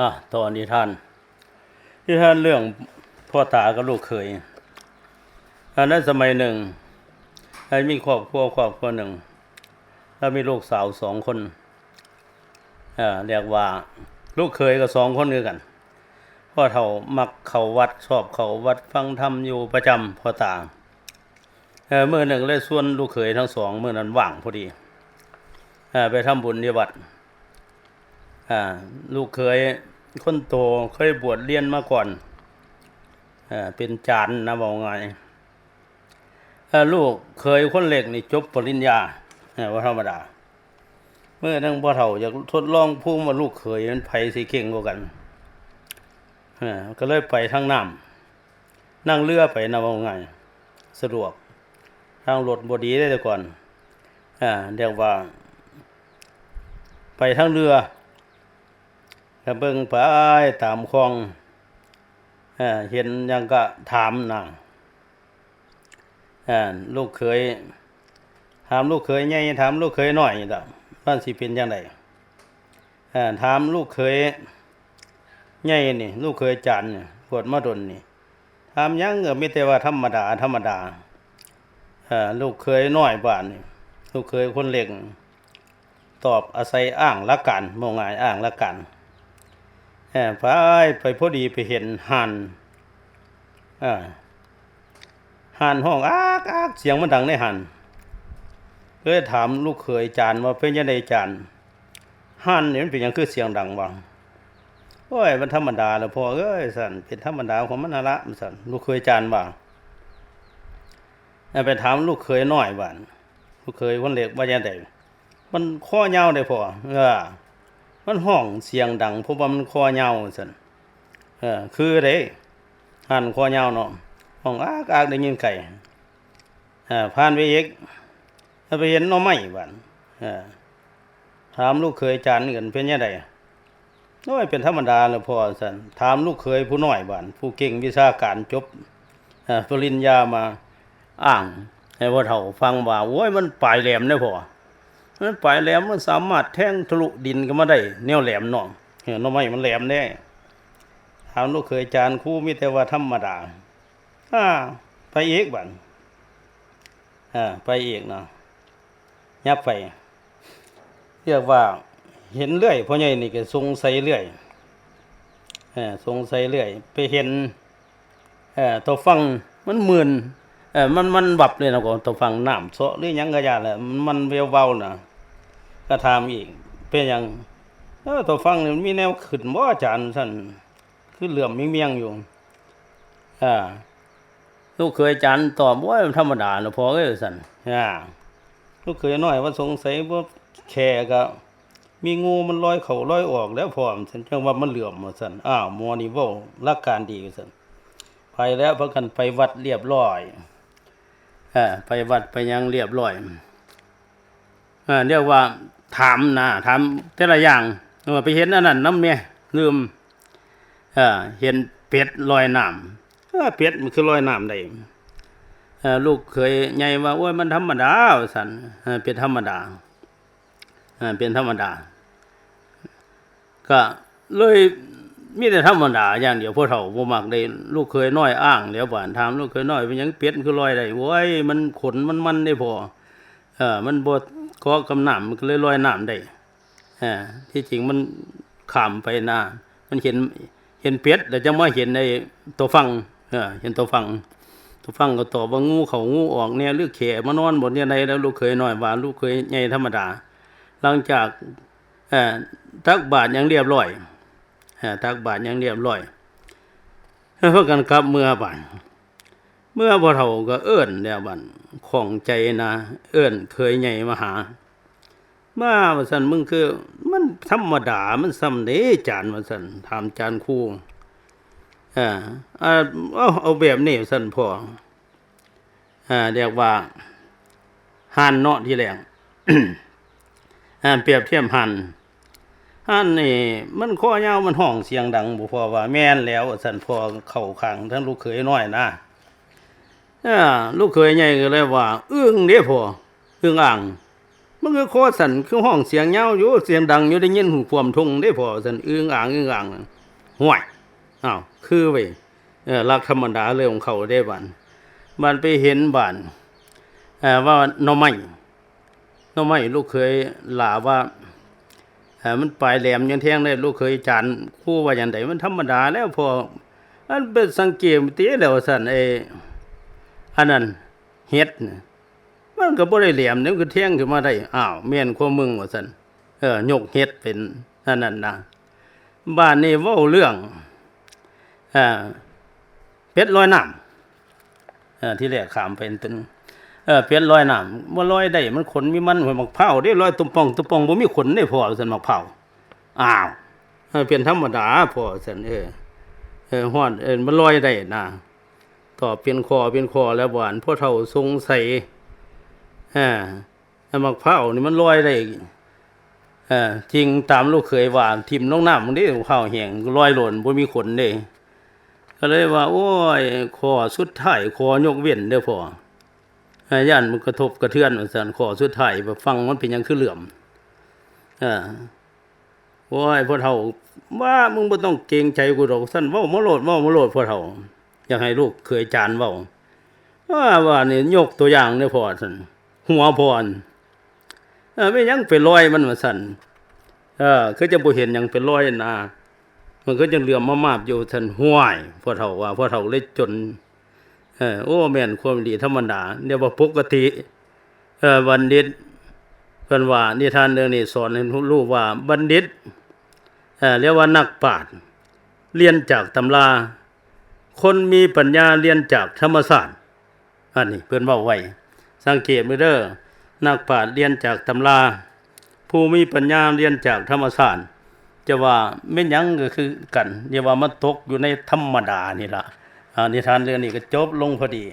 อะตอนนี้ท่านที่ท่านเรื่องพ่อตากับลูกเคยอันนั้นสมัยหนึ่งให้มีครอบครัวครอบครัวหนึ่ง แล้วมีลูกสาวสองคนอ่าเรียกว่า ลูกเคยกับสองคนคือกันพ่อเฒ่ามักเขาวัดชอบเขาวัดฟังธรรมอยู่ประจำพ่อตาเออเมื่อหนึ่งเลยส่วนลูกเขยทั้งสองเมื่อนั้นว่างพอดีอ่าไปทำบุญที่วัด อ่าลูกเคยคนโตเคยบวชเรียนมาก่อนอ่าเป็นจานนะบอกไงลูกเคยคนเล็กนี่จบปริญญาอ่ว่าธรรมดา เมื่อนั่งพ่อเฒ่าอยากทดลองพูดว่าลูกเคยมันไผสิเก่งกว่ากันก็เลยไปทางน้ำนั่งเรือไปนะว่าไงสะดวก ทางรถบดีได้แต่ก่อนอ่าเรียกว่า ไปทางเรือ ก็เบิ่งไปตามคลองเห็นยังก็ถามนะอ่าลูกเคยถามลูกเคยใหญ่ถามลูกเคยหน้อยนี่ล่ะมันสิเป็นจังไดถามลูกเคยใหญ่นี่ลูกเคยจันนี่ปวดมาดนนี่ถามยังก็มีแต่ว่าธรรมดา ธรรมดาลูกเคยน้อยบ้านนี่ลูกเคยคนเล็กตอบอาศัยอ้างละกันมองงายอ้างละกันแอบ ไปไปพอดีไปเห็นหันหันห้องอากอากเสียงมันดังในหันก็เลยถามลูกเขยจานว่าเป็นยังไงจานหันนี่มันเป็นยังคือเสียงดังวะโอ้ยมันธรรมดาแล้วพ่อเอ้ยสันเป็นธรรมดาของมันละมันสันลูกเขยจานว่าไปถามลูกเขยน้อยบ้านลูกเขยคนเล็กว่ายังไงมันข้อยาได้พ่อเออ มันห้องเสียงดังเพราะว่ามันคอเหยาสันเออคือเด้หันคอเหยาเนาะห้องอากอากได้ยินไก่เออผ่านไปอีกแล้วไปเห็นน้อไม้บ้านเออถามลูกเคยจานกันเป็นยังไงน้อยเป็นธรรมดาแล้วพอสันถามลูกเคยผู้น้อยบ้านผู้เก่งวิชาการจบอ่อปริญญามาอ้างให้พ่อเฒ่าฟังว่าโอ้ยมันปลายแหลมได้พ่อ มันปลายแหลมมันสามารถแทงทะลุดินก็มาได้แนวแหลมเนาะเห็นหน่อไม้มันแหลมแน่ถามลูกเคยจานคู่มีแต่ว่าธรรมดาอ่าไปเอกบันอ่าไปเอกเนาะยับไปเรียกว่าเห็นเรื่อยพ่อใหญ่นี่ก็สงสัยเรื่อยเออสงสัยเรื่อย ไปเห็นเออตัวฟังมันหมื่นเออมันมันบับเลยนะก็ตัวฟังน้ำโซหรือยังก็อยาแหละมันเววเบาๆนะ ก็ถามอีก เป็นยังเออตัวฟังนี่มันมีแนวขึ้นบ่อาจารย์สั่นคือเหลื่อมเมียงอยู่อ่าลูกเคยอาจารย์ตอบว่าธรรมดาเนาะพอเอ้ยสั่นอ่าลูกเคยน้อยว่าสงสัยว่าแค่ก็มีงูมันลอยเขาลอยออกแล้วพร้อมฉันจังว่ามันเหลื่อมมาสั่นอ้าวมอนี่ว้ารักการดีสั่นไปแล้วพากันไปวัดเรียบร้อยอ่าไปวัดไปยังเรียบร้อยอ่าเรียกว่า ถามนะถามแต่ละอย่างว่าไปเห็นอันนั้นน้ำเนี่ยลืมอ่าเห็นเป็ดลอยน้ำเออเป็ดมันคือลอยน้ำได้เออลูกเคยใหญ่ว่าโอ้ยมันธรรมดาสันเออเป็ดธรรมดาอ่าเป็นธรรมดา ก็เลยมีแต่ธรรมดาอย่างเดียวพวกเฒ่าบ่มักได้ลูกเคยน้อยอ้างเดี๋ยวบ้านถามลูกเคยน้อยเป็นยังเป็ดคือลอยได้โว้ยมันขนมันมันได้พอเออมันบ่ เกาะกำน้ำมันก็เลยลอยน้ำได้เออที่จริงมันขามไปหน้ามันเห็นเห็นเป็ดแล้วจังมาเห็นในตัวฟังเออเห็นตัวฟังตัวฟังก็ตอบว่างูเขางูออกเนี่ยหรือแขมานอนบนเนี่ยใดแล้วลูกเคยหน้อยว่าลูกเคยใหญ่ธรรมดา หลังจากทักบาทยังเรียบร้อยทักบาทยังเรียบร้อยแล้วกันกลับเมื่อบันเมื่อพอเฒ่าก็เอิ้นแล้วบันของใจนะเอิ้นเคยใหญ่มาหา มาว่าซั่นมึงคือ มันธรรมดามันซ้ำเด้จานว่าซั่นถามจานครูเอ่าอ่าเอาเอาแบบนี้ซั่นพ่ออ่าเรียกว่าห่านเนาะที่แรงอ่าเปรียบเทียบหันหันนี่มันข้อยาวมันห้องเสียงดังบ่พอว่าแม่นแล้วสันพอเข้าข้างทั้งลูกเขยน้อยนะ ลูกเขยใหญ่ก็เลยว่าอึ้งเด้พออึ้งอ่างมันคือคอสันคือห้องเสียงยาอยู่เสียงดังอยู่ได้ยินหูความทงได้พอสันอึ้งอ่างอึ้งอ่างห่วยอ้าวคือเว้ยเออลักธรรมดาเลยของเขาได้บ้านบ้านไปเห็นบ้านเออว่าน่อไม้หน่อไม้ลูกเคยหลาว่าเออมันปลายแหลมยังแทงได้ลูกเคยจานคู่ว่าอย่างไดมันธรรมดาแล้วพออันเป็นสังเกตติแล้วสันไอ อันนั้นเฮ็ดนะมันก็บ่ได้แหลมเดี๋ยวมันก็เที่ยงขึ้นมาได้อ้าวแม่นความมึงว่าซั่นเออยกเฮ็ดเป็นอันนั้นนะบ้านนี้เว้าเรื่องเอ่อเป็ดลอยน้ำเออที่แรกขามเป็นตึงเออเป็ดลอยน้ำบ่ลอยได้มันขนมีมันหัวมักเผาได้ลอยตุ่มป่องตุ่มป่องบ่มีขนได้พอซั่นมักเผาอ้าวเออเป็นธรรมดาพอซั่นเออเออฮอดเออมันลอยได้นะ ต่อเป็นคอเป็นคอแล้วหวานพ่อเฒ่าสงสัยอ่ามะพร้านี่มันลอยได้อ่าจริงตามลูกเคยว่าทิมลงน้ำมันนี่ข้าวแห้งลอยหล่นบ่มีขนเด้ก็เลยว่า โอ้ยคอสุดท้ายคอยกเว้นเด้อพ่ออ่าย่านมันกระทบกระเทือนว่าซั่นคอสุดท้ายแบบฟังมันเป็นยังคือเหลื่อมอ่าโอ้ยพ่อเฒ่าว่ามึงบ่ต้องเกรงใจกูดอกซั่นว้ามาโลดว้ามาโลดพ่อเฒ่า อยากให้ลูกเคยจานเว้าว่าว่านี่ยกตัวอย่างเด้อพ่อซั่นหัวพรเออไม่ยังไปลอยมันว่าซั่นเออคือจะบ่เห็นยังเป็นรอยนะมันก็จะเหลื่อมมามาบอยู่ซั่นห้วยพ่อเฒ่าว่าพ่อเฒ่าเลยจนเออโอ้แม่นความดีธรรมดาเรียกว่าปกติเออบัณฑิตเพิ่นว่านิทานเรื่องนี้สอนให้รู้ว่าบัณฑิตเออเรียกว่านักปราชญ์เรียนจากตำรา คนมีปัญญาเรียนจากธรรมศาสตร์อันนี้เพื่อนเว่าไว้ สังเกตมือเด้อนักปราชญ์เรียนจากตำรา ผู้มีปัญญาเรียนจากธรรมศาสตร์จะว่าไม่ยั้งก็คือกันอย่าว่ามันตกอยู่ในธรรมดานี่ละอ่านิทานเรื่องนี้ก็จบลงพอดี